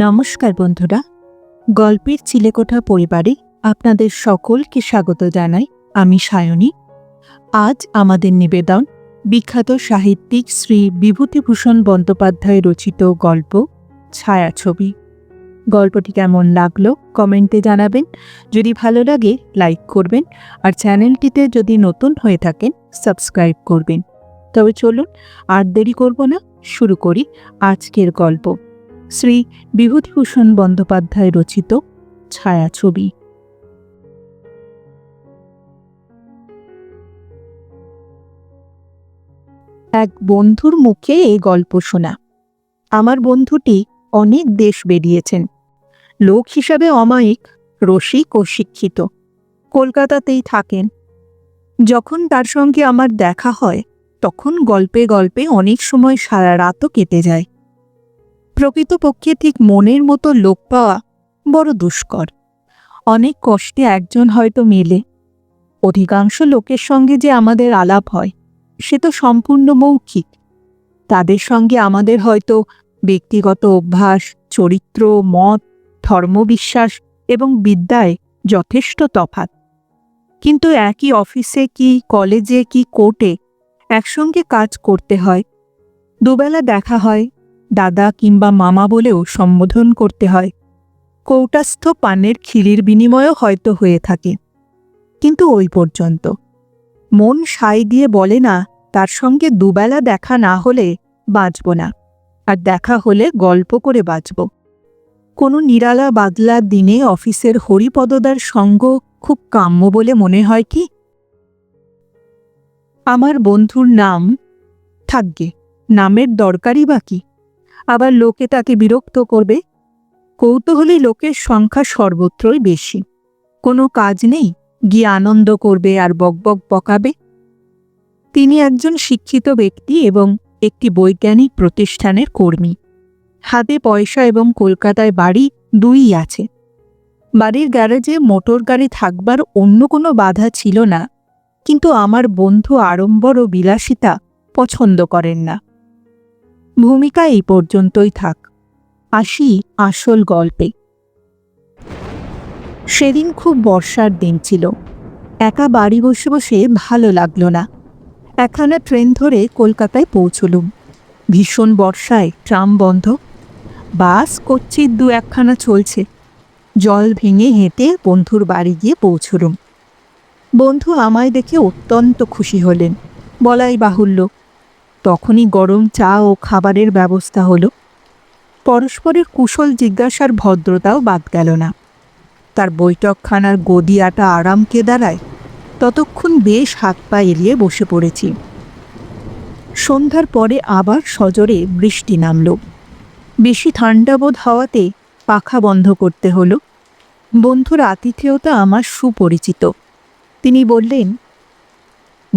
নমস্কার বন্ধুরা, গল্পের চিলেকোঠা পরিবারে আপনাদের সকলকে স্বাগত জানাই আমি সায়নী। আজ আমাদের নিবেদন বিখ্যাত সাহিত্যিক শ্রী বিভূতিভূষণ বন্দ্যোপাধ্যায় রচিত গল্প ছায়াছবি। গল্পটি কেমন লাগল কমেন্টে জানাবেন, যদি ভালো লাগে লাইক করবেন আর চ্যানেলটিতে যদি নতুন হয়ে থাকেন সাবস্ক্রাইব করবেন। তবে চলুন আর দেরি করব না, শুরু করি আজকের গল্প। শ্রী বিভূতিভূষণ বন্দ্যোপাধ্যায় রচিত ছায়াছবি। এক বন্ধুর মুখে এই গল্প শোনা। আমার বন্ধুটি অনেক দেশ বেরিয়েছেন। লোক হিসাবে অমায়িক, রসিক ও শিক্ষিত। কলকাতাতেই থাকেন। যখন তার সঙ্গে আমার দেখা হয়, তখন গল্পে গল্পে অনেক সময় সারা রাতও কেটে যায়। প্রকৃতপক্ষে ঠিক মনের মতো লোক পাওয়া বড় দুষ্কর। অনেক কষ্টে একজন হয়তো মেলে। অধিকাংশ লোকের সঙ্গে যে আমাদের আলাপ হয়, সে তো সম্পূর্ণ মৌখিক। তাদের সঙ্গে আমাদের হয়তো ব্যক্তিগত অভ্যাস, চরিত্র, মত, ধর্মবিশ্বাস এবং বিদ্যায় যথেষ্ট তফাৎ। কিন্তু একই অফিসে কি, কলেজে কি, কোর্টে একসঙ্গে কাজ করতে হয়। দুবেলা দেখা হয় দাদা কিংবা মামা বলেও সম্বোধন করতে হয়। কৌটাস্থ পানের খিলির বিনিময়ও হয়তো হয়ে থাকে। কিন্তু ওই পর্যন্ত। মন সাই দিয়ে বলে না, তার সঙ্গে দুবেলা দেখা না হলে বাঁচব না। আর দেখা হলে গল্প করে বাঁচব। কোনো নিরালা বাদলার দিনে অফিসের হরিপদদার সঙ্গ খুব কাম্য বলে মনে হয় কি? আমার বন্ধুর নাম থাকবে নামের দরকারই বা কি? আবার লোকে তাকে বিরক্ত করবে? কৌতূহলী লোকের সংখ্যা সর্বত্রই বেশি। কোনো কাজ নেই, গিয়ে আনন্দ করবে আর বকবক বকাবে। তিনি একজন শিক্ষিত ব্যক্তি এবং একটি বৈজ্ঞানিক প্রতিষ্ঠানের কর্মী। হাতে পয়সা এবং কলকাতায় বাড়ি দুই আছে। বাড়ির গ্যারেজে মোটর গাড়ি থাকবার অন্য কোনো বাধা ছিল না, কিন্তু আমার বন্ধু আড়ম্বর ও বিলাসিতা পছন্দ করেন না। ভূমিকা এই পর্যন্তই থাক। আসি আসল গল্পে। সেদিন খুব বর্ষার দিন ছিল। একা বাড়ি বসে বসে ভালো লাগল না। একখানা ট্রেন ধরে কলকাতায় পৌঁছলুম। ভীষণ বর্ষায় ট্রাম বন্ধ। বাস কচ্ছির দু একখানা চলছে। জল ভেঙে হেঁটে বন্ধুর বাড়ি গিয়ে পৌঁছলুম। বন্ধু আমায় দেখে অত্যন্ত খুশি হলেন। বলাই বাহুল্য। তখনই গরম চা ও খাবারের ব্যবস্থা হলো। পরস্পরের কুশল জিজ্ঞাসার ভদ্রতাও বাদ গেল না। তার বৈঠকখানার গদি গদিয়াটা আরামকে দাঁড়ায়, ততক্ষণ বেশ হাত পা এড়িয়ে বসে পড়েছি। সন্ধ্যার পরে আবার সজোরে বৃষ্টি নামল। বেশি ঠান্ডাবোধ হওয়াতে পাখা বন্ধ করতে হলো। বন্ধুর আতিথেয়তা আমার সুপরিচিত। তিনি বললেন,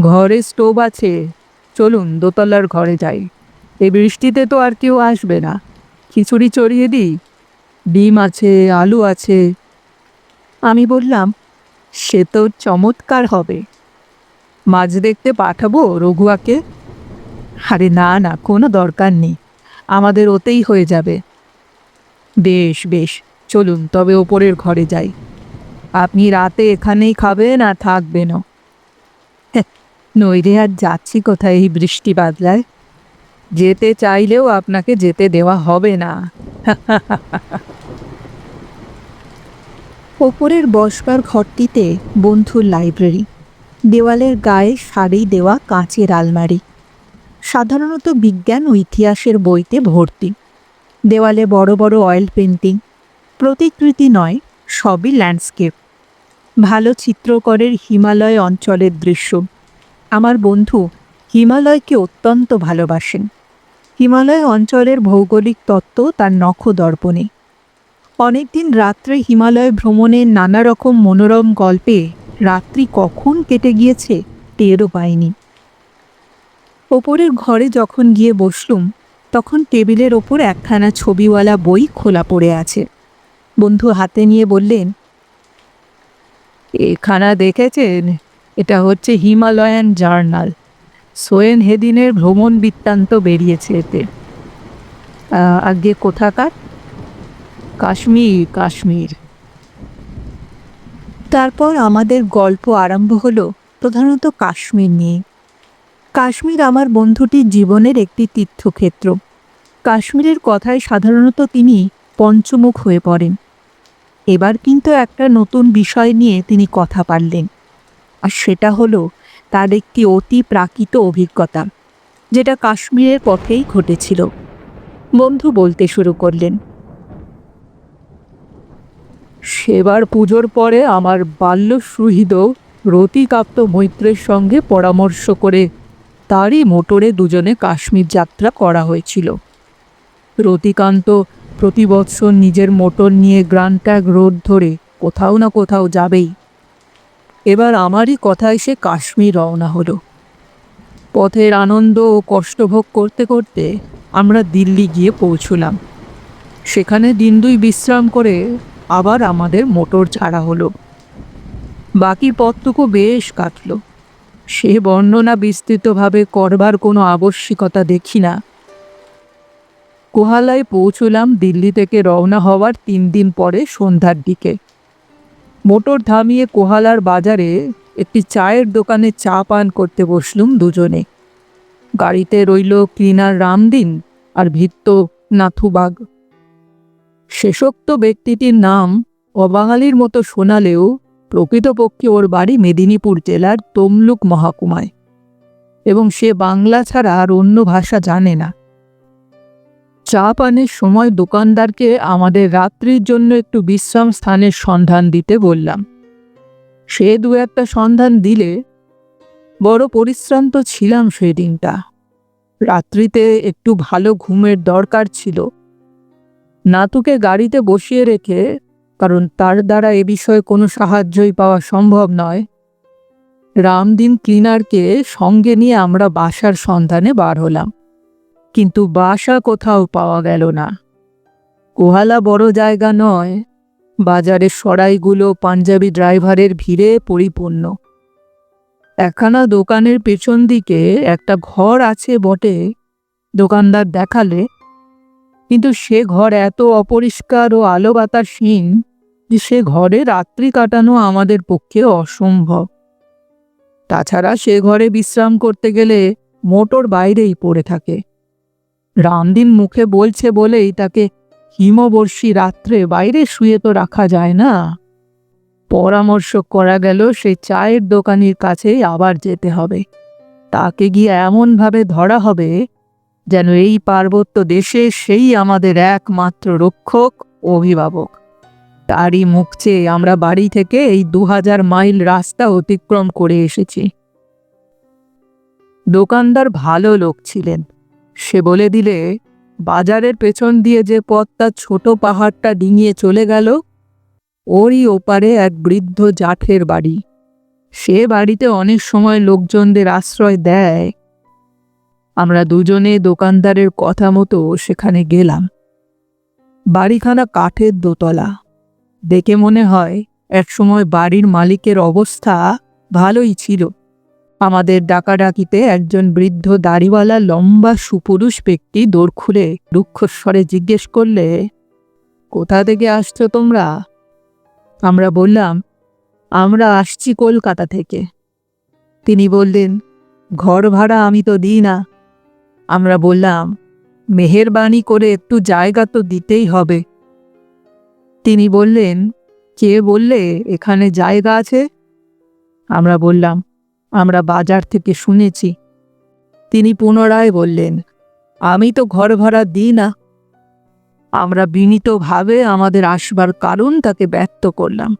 ঘরে স্টোভ আছে। চলুন দোতলার ঘরে যাই। এই বৃষ্টিতে তো আর কেউ আসবে না। খিচুড়ি চড়িয়ে দিই? ডিম আছে, আলু আছে। আমি বললাম, সে তো চমৎকার হবে। মাছ দেখতে পাঠাবো রঘুয়াকে? আরে না না, কোনো দরকার নেই। আমাদের ওতেই হয়ে যাবে। বেশ বেশ, চলুন তবে ওপরের ঘরে যাই। আপনি রাতে এখানেই খাবেন আর থাকবেনও। নইরে আর যাচ্ছি কোথায় এই বৃষ্টি বাদলায়? যেতে চাইলেও আপনাকে যেতে দেওয়া হবে না। ওপরের বসবার ঘরটিতে বন্ধুর লাইব্রেরি। দেওয়ালের গায়ে শাড়ি দেওয়া কাঁচের আলমারি। সাধারণত বিজ্ঞান ও ইতিহাসের বইতে ভর্তি। দেওয়ালে বড় বড় অয়েল পেন্টিং। প্রতিকৃতি নয়, সবই ল্যান্ডস্কেপ। ভালো চিত্রকরের হিমালয় অঞ্চলের দৃশ্য। আমার বন্ধু হিমালয়কে অত্যন্ত ভালোবাসেন। হিমালয় অঞ্চলের ভৌগোলিক তত্ত্ব তার নখ নখদর্পণে। অনেকদিন রাত্রে হিমালয় ভ্রমণের নানা রকম মনোরম গল্পে রাত্রি কখন কেটে গিয়েছে টেরও পাইনি। ওপরের ঘরে যখন গিয়ে বসলুম, তখন টেবিলের ওপর একখানা ছবিওয়ালা বই খোলা পড়ে আছে। বন্ধু হাতে নিয়ে বললেন, এখানা দেখেছেন এটা হচ্ছে হিমালয়ান জার্নাল। সোয়েন হেদিনের ভ্রমণ বৃত্তান্ত বেরিয়েছে এতে। আগে কোথাকার? কাশ্মীর কাশ্মীর। তারপর আমাদের গল্প আরম্ভ হলো প্রধানত কাশ্মীর নিয়ে। কাশ্মীর আমার বন্ধুটির জীবনের একটি তীর্থক্ষেত্র। কাশ্মীরের কথায় সাধারণত তিনি পঞ্চমুখ হয়ে পড়েন। এবার কিন্তু একটা নতুন বিষয় নিয়ে তিনি কথা পারলেন। আর সেটা হলো তার একটি অতি প্রাকৃত অভিজ্ঞতা, যেটা কাশ্মীরের পথেই ঘটেছিল। বন্ধু বলতে শুরু করলেন, সেবার পুজোর পরে আমার বাল্য সুহৃদ রতিকাপ্ত মৈত্রের সঙ্গে পরামর্শ করে তারই মোটরে দুজনে কাশ্মীর যাত্রা করা হয়েছিল। রতিকান্ত প্রতি বৎসর নিজের মোটর নিয়ে গ্রান্ট্যাগ রোড ধরে কোথাও না কোথাও যাবেই। এবার আমারই কথায় সে কাশ্মীর রওনা হলো। পথের আনন্দ ও কষ্টভোগ করতে করতে আমরা দিল্লি গিয়ে পৌঁছলাম। সেখানে দিন দুই বিশ্রাম করে আবার আমাদের মোটর ছাড়া হলো। বাকি পথটুকু বেশ কাটল। সে বর্ণনা বিস্তৃতভাবে করবার কোনো আবশ্যিকতা দেখি না। কোহালায় পৌঁছলাম দিল্লি থেকে রওনা হওয়ার তিন দিন পরে সন্ধ্যার দিকে। মোটর থামিয়ে কোহালার বাজারে একটি চায়ের দোকানে চা পান করতে বসলুম দুজনে। গাড়িতে রইল ক্লিনার রামদিন আর ভিত্ত নাথুবাগ। শেষোক্ত ব্যক্তিটির নাম অবাঙালির মতো শোনালেও প্রকৃতপক্ষে ওর বাড়ি মেদিনীপুর জেলার তমলুক মহাকুমায়। এবং সে বাংলা ছাড়া আর অন্য ভাষা জানে না। চা পানের সময় দোকানদারকে আমাদের রাত্রির জন্য একটু বিশ্রাম স্থানের সন্ধান দিতে বললাম। সে দু একটা সন্ধান দিলে বড় পরিশ্রান্ত ছিলাম সেই দিনটা রাত্রিতে একটু ভালো ঘুমের দরকার ছিল। নাতুকে গাড়িতে বসিয়ে রেখে, কারণ তার দ্বারা এ বিষয়ে কোনো সাহায্যই পাওয়া সম্ভব নয়, রামদিন ক্লিনারকে সঙ্গে নিয়ে আমরা বাসার সন্ধানে বার হলাম। কিন্তু বাসা কোথাও পাওয়া গেল না। কোহালা বড় জায়গা নয়। বাজারের সরাইগুলো পাঞ্জাবি ড্রাইভারের ভিড়ে পরিপূর্ণ। একখানা দোকানের পেছন দিকে একটা ঘর আছে বটে, দোকানদার দেখালে। কিন্তু সে ঘর এত অপরিষ্কার ও আলো বাতাসহীন যে সে ঘরে রাত্রি কাটানো আমাদের পক্ষে অসম্ভব। তাছাড়া সে ঘরে বিশ্রাম করতে গেলে মোটর বাইরেই পড়ে থাকে। রামদিন মুখে বলছে বলেই তাকে হিমবর্ষী রাত্রে বাইরে শুয়ে তো রাখা যায় না। পরামর্শ করা গেল সেই চায়ের দোকানির কাছেই আবার যেতে হবে। তাকে গিয়ে এমনভাবে ধরা হবে যেন এই পার্বত্য দেশে সেই আমাদের একমাত্র রক্ষক, অভিভাবক। তারই মুখ চেয়ে আমরা বাড়ি থেকে এই দু হাজার মাইল রাস্তা অতিক্রম করে এসেছি। দোকানদার ভালো লোক ছিলেন। সে বলে দিলে, বাজারের পেছন দিয়ে যে পথটা ছোট পাহাড়টা ডিঙিয়ে চলে গেল, ওরই ওপারে এক বৃদ্ধ জাঠের বাড়ি। সে বাড়িতে অনেক সময় লোকজনদের আশ্রয় দেয়। আমরা দুজনে দোকানদারের কথা মতো সেখানে গেলাম। বাড়িখানা কাঠের দোতলা। দেখে মনে হয়, একসময় বাড়ির মালিকের অবস্থা ভালোই ছিল। আমাদের ডাকাডাকিতে একজন বৃদ্ধ দাড়িওয়ালা লম্বা সুপুরুষ ব্যক্তি দোর খুলে রুক্ষস্বরে জিজ্ঞেস করলে, কোথা থেকে আসছো তোমরা? আমরা বললাম, আমরা আসছি কলকাতা থেকে। তিনি বললেন, ঘর ভাড়া আমি তো দিই না। আমরা বললাম, মেহেরবানি করে একটু জায়গা তো দিতেই হবে। তিনি বললেন, কে বললে এখানে জায়গা আছে? আমরা বললাম আমরা বাজার থেকে শুনেছি। তিনি পুনরায় বললেন, আমি তো ঘর ভাড়া দিই না। আমরা বিনীতভাবে আমাদের আসবার কারণ তাকে ব্যক্ত করলাম।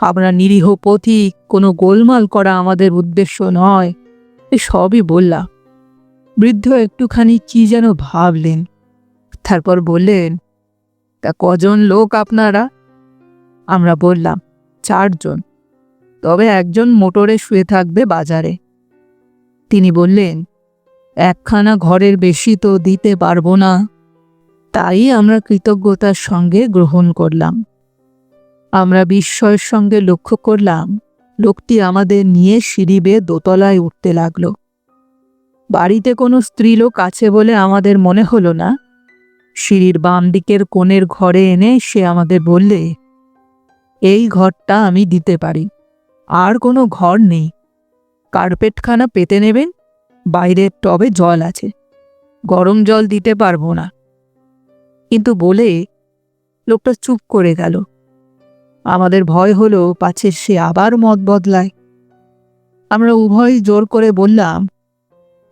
আমরা নিরীহ পথিক, কোনো গোলমাল করা আমাদের উদ্দেশ্য নয়। এ সবই বললাম। বৃদ্ধ একটুখানি কি যেন ভাবলেন। তারপর বললেন, তা কজন লোক আপনারা? আমরা বললাম, চারজন। তবে একজন মোটরে শুয়ে থাকবে বাজারে। তিনি বললেন, একখানা ঘরের বেশি তো দিতে পারব না। তাই আমরা কৃতজ্ঞতার সঙ্গে গ্রহণ করলাম। আমরা বিস্ময়ের সঙ্গে লক্ষ্য করলাম, লোকটি আমাদের নিয়ে সিঁড়ি বেয়ে দোতলায় উঠতে লাগল। বাড়িতে কোনো স্ত্রীলোক আছে বলে আমাদের মনে হলো না। সিঁড়ির বাম দিকের কোণের ঘরে এনে সে আমাদের বললে, এই ঘরটা আমি দিতে পারি। আর কোনো ঘর নেই। কার্পেটখানা পেতে নেবেন, বাইরের টবে জল আছে। গরম জল দিতে পারব না। কিন্তু বলে লোকটা চুপ করে গেল। আমাদের ভয় হলো পাছে সে আবার মত বদলায়। আমরা উভয় জোর করে বললাম,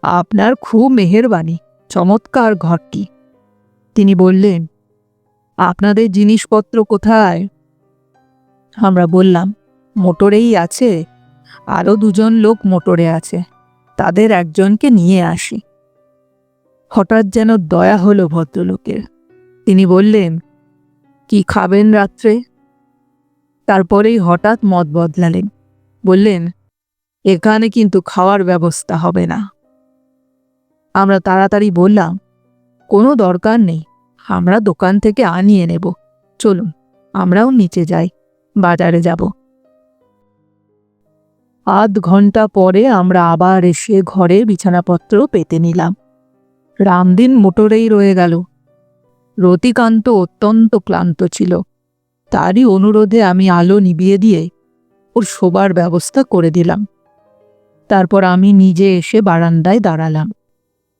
আপনার খুব মেহেরবানি, চমৎকার ঘরটি। তিনি বললেন, আপনাদের জিনিসপত্র কোথায়? আমরা বললাম মোটরেই আছে। আরও দুজন লোক মোটরে আছে। তাদের একজনকে নিয়ে আসি। হঠাৎ যেন দয়া হলো ভদ্রলোকের। তিনি বললেন, কি খাবেন রাত্রে? তারপরেই হঠাৎ মত বদলালেন। বললেন, এখানে কিন্তু খাওয়ার ব্যবস্থা হবে না। আমরা তাড়াতাড়ি বললাম, কোনো দরকার নেই। আমরা দোকান থেকে আনিয়ে নেব। চলুন, আমরাও নিচে যাই। বাজারে যাব। আধ ঘণ্টা পরে আমরা আবার এসে ঘরে বিছানাপত্র পেতে নিলাম। রামদিন মোটরেই রয়ে গেল। রতিকান্ত অত্যন্ত ক্লান্ত ছিল। তারই অনুরোধে আমি আলো নিবিয়ে দিয়ে ওর শোবার ব্যবস্থা করে দিলাম। তারপর আমি নিজে এসে বারান্দায় দাঁড়ালাম।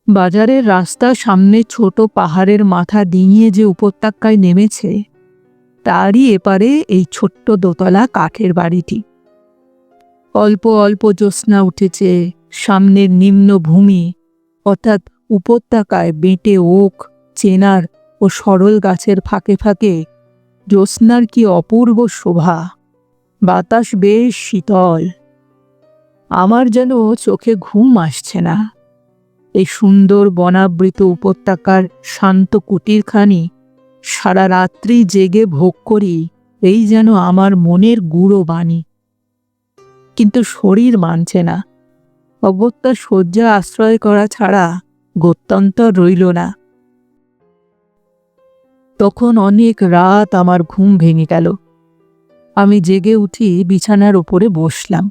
বাজারের রাস্তা সামনে ছোট পাহাড়ের মাথা ডিঙিয়ে যে উপত্যকায় নেমেছে, তারই এপারে এই ছোট্ট দোতলা কাঠের বাড়িটি। অল্প অল্প জ্যোৎস্না উঠেছে সামনের নিম্ন ভূমি। অর্থাৎ উপত্যকায় বেঁটে ওক চেনার ও সরল গাছের ফাঁকে ফাঁকে জ্যোৎস্নার কি অপূর্ব শোভা। বাতাস বেশ শীতল। আমার যেন চোখে ঘুম আসছে না। এই সুন্দর বনাবৃত উপত্যকার শান্ত কুটিরখানি সারা রাত্রি জেগে ভোগ করি, এই যেন আমার মনের গুঁড়ো বাণী। কিন্তু শরীর মানছে না। অগত্যা শয্যা আশ্রয় করা ছাড়া গত্যন্তর রইল না। তখন অনেক রাত আমার ঘুম ভেঙে গেল। আমি জেগে উঠি বিছানার ওপরে বসলাম।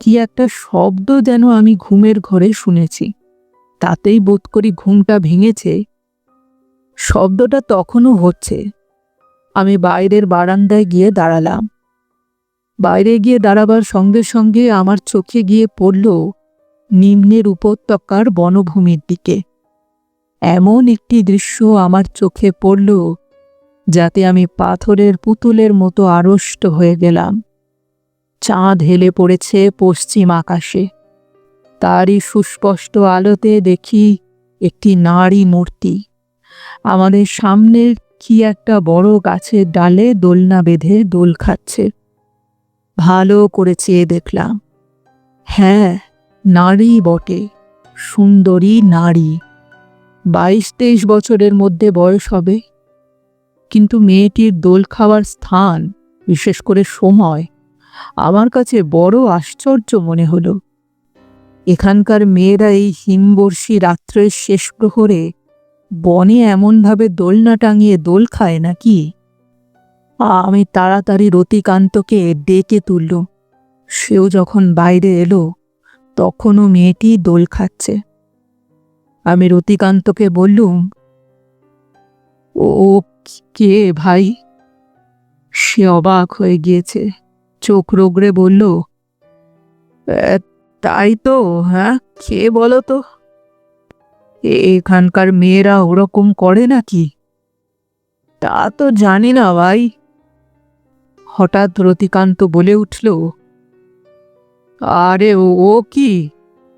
কি একটা শব্দ যেন আমি ঘুমের ঘরে শুনেছি। তাতেই বোধ করি ঘুমটা ভেঙেছে। শব্দটা তখনও হচ্ছে। আমি বাইরের বারান্দায় গিয়ে দাঁড়ালাম। বাইরে গিয়ে দাঁড়াবার সঙ্গে সঙ্গে আমার চোখে গিয়ে পড়ল নিম্নের উপত্যকার বনভূমির দিকে। এমন একটি দৃশ্য আমার চোখে পড়ল যাতে আমি পাথরের পুতুলের মতো আড়ষ্ট হয়ে গেলাম। চাঁদ হেলে পড়েছে পশ্চিম আকাশে। তারই সুস্পষ্ট আলোতে দেখি একটি নারী মূর্তি। আমাদের সামনের কি একটা বড় গাছের ডালে দোলনা বেঁধে দোল খাচ্ছে। ভালো করে চেয়ে দেখলাম। হ্যাঁ নারী বটে, সুন্দরী নারী। বাইশ তেইশ বছরের মধ্যে বয়স হবে। কিন্তু মেয়েটির দোল খাওয়ার স্থান, বিশেষ করে সময়, আমার কাছে বড় আশ্চর্য মনে হলো। এখানকার মেয়েরা এই হিমবর্ষী রাত্রের শেষ প্রহরে বনে এমনভাবে দোলনা টাঙিয়ে দোল খায় নাকি? আমি তাড়াতাড়ি রতিকান্তকে ডেকে তুলল। সেও যখন বাইরে এলো, তখনও মেয়েটি দোল খাচ্ছে। আমি রতিকান্তকে বললুম, ও কে ভাই? সে অবাক হয়ে গিয়েছে। চোখ রোগড়ে বলল তাই তো হ্যাঁ কে বলো তো? এখানকার মেয়েরা ওরকম করে নাকি? তা তো জানি না ভাই হঠাৎ রতিকান্ত বলে উঠল, আরে ও কি?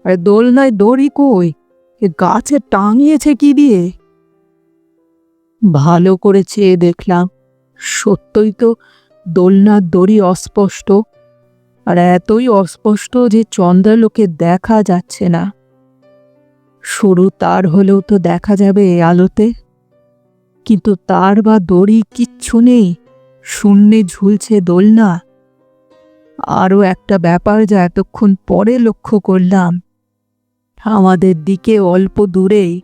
আরে দোলনায় দড়ি কই? এ গাছে টাঙিয়েছে কি দিয়ে? ভালো করে চেয়ে দেখলাম। সত্যই তো দোলনার দড়ি অস্পষ্ট। আর এতই অস্পষ্ট যে চন্দ্রালোকে দেখা যাচ্ছে না। সরু তার হলেও তো দেখা যাবে আলোতে। কিন্তু তার বা দড়ি কিচ্ছু নেই। শূন্যে ঝুলছে দোলনা। আরও একটা ব্যাপার যা এতক্ষণ পরে লক্ষ্য করলাম। আমাদের দিকে অল্প দূরেই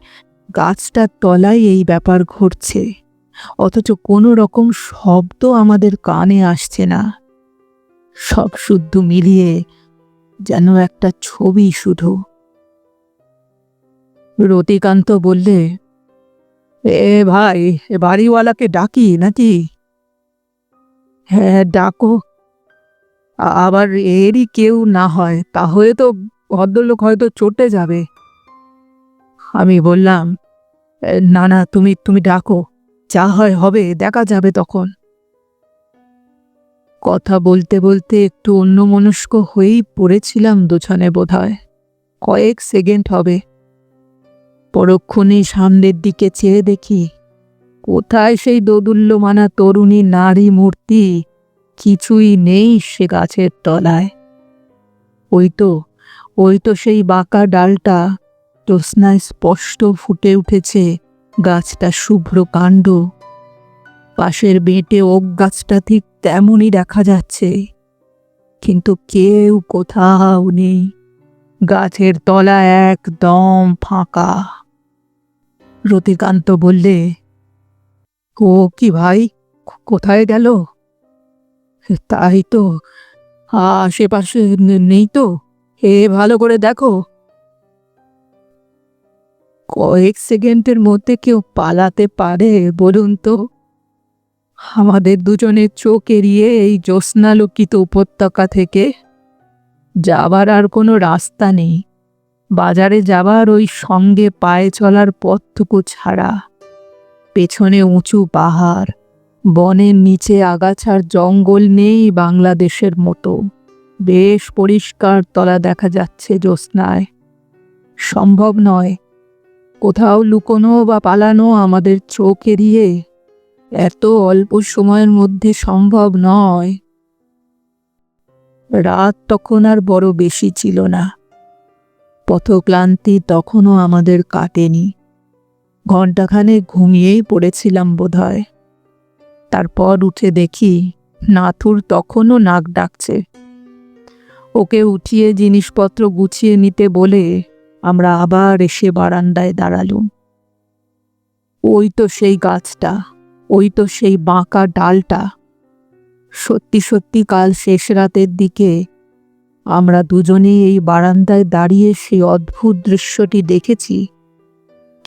গাছটার তলায় এই ব্যাপার ঘটছে। অথচ কোনো রকম শব্দ আমাদের কানে আসছে না। সব শুদ্ধ মিলিয়ে যেন একটা ছবি শুধু। রতিকান্ত বললে, এ ভাই বাড়িওয়ালাকে ডাকি নাকি? হ্যাঁ ডাকো। আবার এরই কেউ না হয়, তাহলে তো ভদ্রলোক হয়তো চটে যাবে। আমি বললাম, না না, তুমি তুমি ডাকো। যা হয় হবে, দেখা যাবে তখন। কথা বলতে বলতে একটু অন্যমনস্ক হয়েই পড়েছিলাম দুছনে বোধহয়। কয়েক সেকেন্ড হবে। পরক্ষণে সামনের দিকে চেয়ে দেখি কোথায় সেই দোদুল্যমানা তরুণী নারী মূর্তি? কিছুই নেই সে গাছের তলায়। ওই তো ওই তো সেই বাঁকা ডালটা। জ্যোৎস্নায় স্পষ্ট ফুটে উঠেছে গাছটা শুভ্র কাণ্ড। পাশের বেঁটে ওক গাছটা ঠিক তেমনই দেখা যাচ্ছে। কিন্তু কেউ কোথাও নেই। গাছের তলা একদম ফাঁকা। রতিকান্ত বললে ও কি ভাই? কোথায় গেল? তাই তো, আশেপাশে নেই তো। এ ভালো করে দেখো। কয়েক সেকেন্ডের মধ্যে কেউ পালাতে পারে, বলুন তো। আমাদের দুজনের চোখ এড়িয়ে এই জ্যোৎস্নালোকিত উপত্যকা থেকে যাবার আর কোনো রাস্তা নেই। বাজারে যাবার ওই সঙ্গে পায়ে চলার পথটুকু ছাড়া। পেছনে উঁচু পাহাড়, বনের নিচে আগাছার জঙ্গল নেই বাংলাদেশের মতো। বেশ পরিষ্কার তলা দেখা যাচ্ছে জ্যোৎস্নায়। সম্ভব নয়। কোথাও লুকোনো বা পালানো আমাদের চোখ এড়িয়ে এত অল্প সময়ের মধ্যে সম্ভব নয়। রাত তখন আর বড় বেশি ছিল না। পথক্লান্তি তখনও আমাদের কাটেনি। ঘণ্টাখানে ঘুমিয়েই পড়েছিলাম বোধহয়। তারপর উঠে দেখি নাথুর তখনও নাক ডাকছে। ওকে উঠিয়ে জিনিসপত্র গুছিয়ে নিতে বলে আমরা আবার এসে বারান্দায় দাঁড়ালুম। ওই তো সেই গাছটা, ওই তো সেই বাঁকা ডালটা। সত্যি সত্যি কাল শেষ রাতের দিকে আমরা দুজনেই এই বারান্দায় দাঁড়িয়ে সেই অদ্ভুত দৃশ্যটি দেখেছি।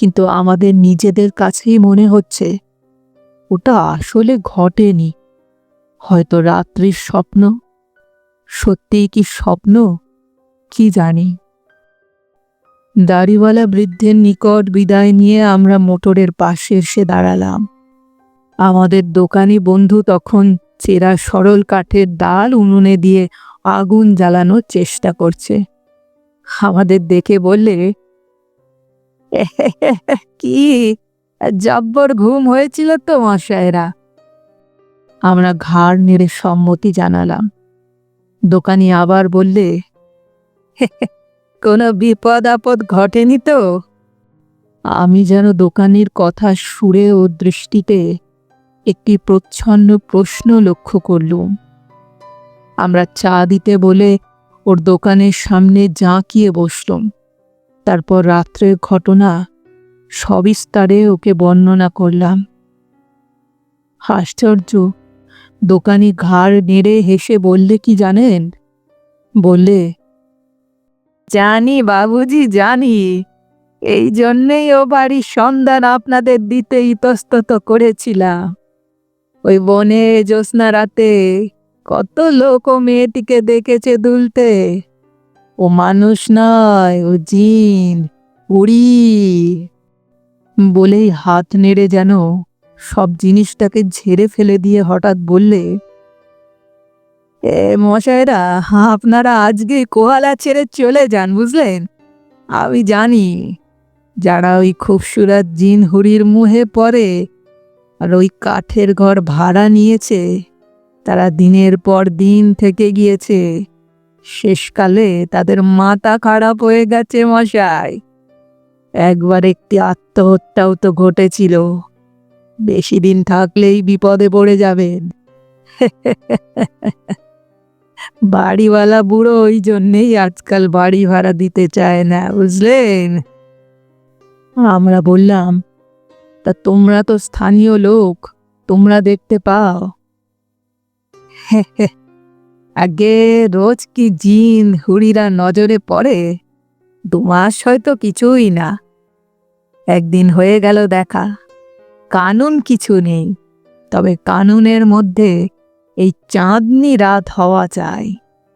কিন্তু আমাদের নিজেদের কাছেই মনে হচ্ছে, ওটা আসলে ঘটেনি। হয়তো রাত্রির স্বপ্ন, সত্যিই কি স্বপ্ন? কি জানি। দাড়িওয়ালা বৃদ্ধের নিকট বিদায় নিয়ে আমরা মোটরের পাশে এসে দাঁড়ালাম। আমাদের দোকানি বন্ধু তখন চেরা সরল কাঠের ডাল উনুনে দিয়ে আগুন জ্বালানোর চেষ্টা করছে। আমাদের দেখে বললে কি? জব্বর ঘুম হয়েছিল তো মশায়েরা আমরা ঘাড় নেড়ে সম্মতি জানালাম। দোকানি আবার বললে, কোনো বিপদ আপদ ঘটেনি তো? আমি যেন দোকানির কথা সুরে ও দৃষ্টিতে একটি প্রচ্ছন্ন প্রশ্ন লক্ষ্য করলুম। আমরা চা দিতে বলে ওর দোকানের সামনে জাঁকিয়ে বসলুম। তারপর রাত্রের ঘটনা সবিস্তারে ওকে বর্ণনা করলাম। আশ্চর্য, দোকানি ঘাড় নেড়ে হেসে বললে কি জানেন? বললে, জানি বাবুজি, জানি। এই জন্যেই ও বাড়ির সন্ধান আপনাদের দিতে ইতস্তত করেছিলাম। ওই বনে জ্যোৎস্না রাতে কত লোক ও মেয়েটিকে দেখেছে দুলতে। ও মানুষ নয়, ও জিন, উড়ি। বলেই হাত নেড়ে যেন সব জিনিসটাকে ঝেড়ে ফেলে দিয়ে হঠাৎ বললে, এ মশাইরা, আপনারা আজকে কোহালা ছেড়ে চলে যান, বুঝলেন? আমি জানি যারা ওই খুবসুরাত জিন হুড়ির মুহে পড়ে আর ওই কাঠের ঘর ভাড়া নিয়েছে, তারা দিনের পর দিন থেকে গিয়েছে। শেষকালে তাদের মাথা খারাপ হয়ে গেছে, মশাই। একবার একটি আত্মহত্যাও তো ঘটেছিল। বেশি দিন থাকলেই বিপদে পড়ে যাবেন। বাড়িওয়ালা বুড়ো ওই জন্যেই আজকাল বাড়ি ভাড়া দিতে চায় না, বুঝলেন? আমরা বললাম, তা তোমরা তো স্থানীয় লোক, তোমরা দেখতে পাও। আগে রোজ কি জিন হুড়িরা নজরে পড়ে? দু মাস হয়তো কিছুই না। একদিন হয়ে গেল দেখা। কানুন কিছু নেই। তবে কানুনের মধ্যে এই চাঁদনি রাত হওয়া চাই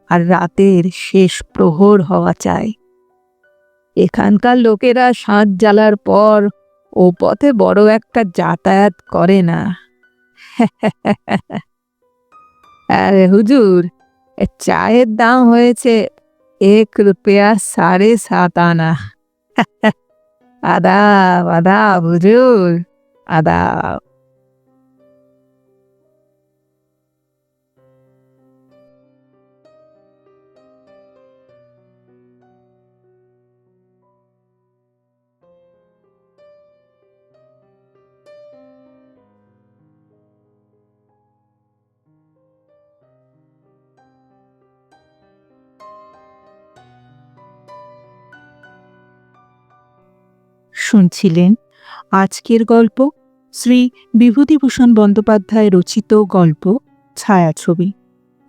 আর রাতের শেষ প্রহর হওয়া চাই। এখানকার লোকেরা সাঁত জ্বালার পর ও পথে বড় একটা যাতায়াত করে না। আরে হুজুর চায়ের দাম হয়েছে এক রুপিয়া সাড়ে সাত আনা। আদাব আদাব হুজুর আদাব। শুনছিলেন আজকের গল্প শ্রী বিভূতিভূষণ বন্দ্যোপাধ্যায় রচিত গল্প ছায়াছবি।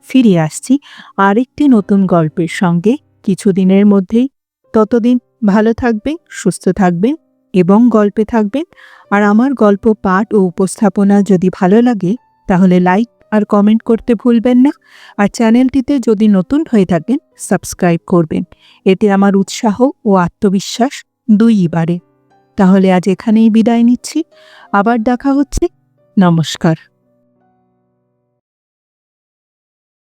ফিরে আসছি আরেকটি নতুন গল্পের সঙ্গে। কিছুদিনের মধ্যেই। ততদিন ভালো থাকবেন, সুস্থ থাকবেন এবং গল্পে থাকবেন। আর আমার গল্প পাঠ ও উপস্থাপনা যদি ভালো লাগে, তাহলে লাইক আর কমেন্ট করতে ভুলবেন না। আর চ্যানেলটিতে যদি নতুন হয়ে থাকেন, সাবস্ক্রাইব করবেন। এতে আমার উৎসাহ ও আত্মবিশ্বাস দুইই বাড়ে। তাহলে আজ এখানেই বিদায় নিচ্ছি। আবার দেখা হচ্ছে। নমস্কার।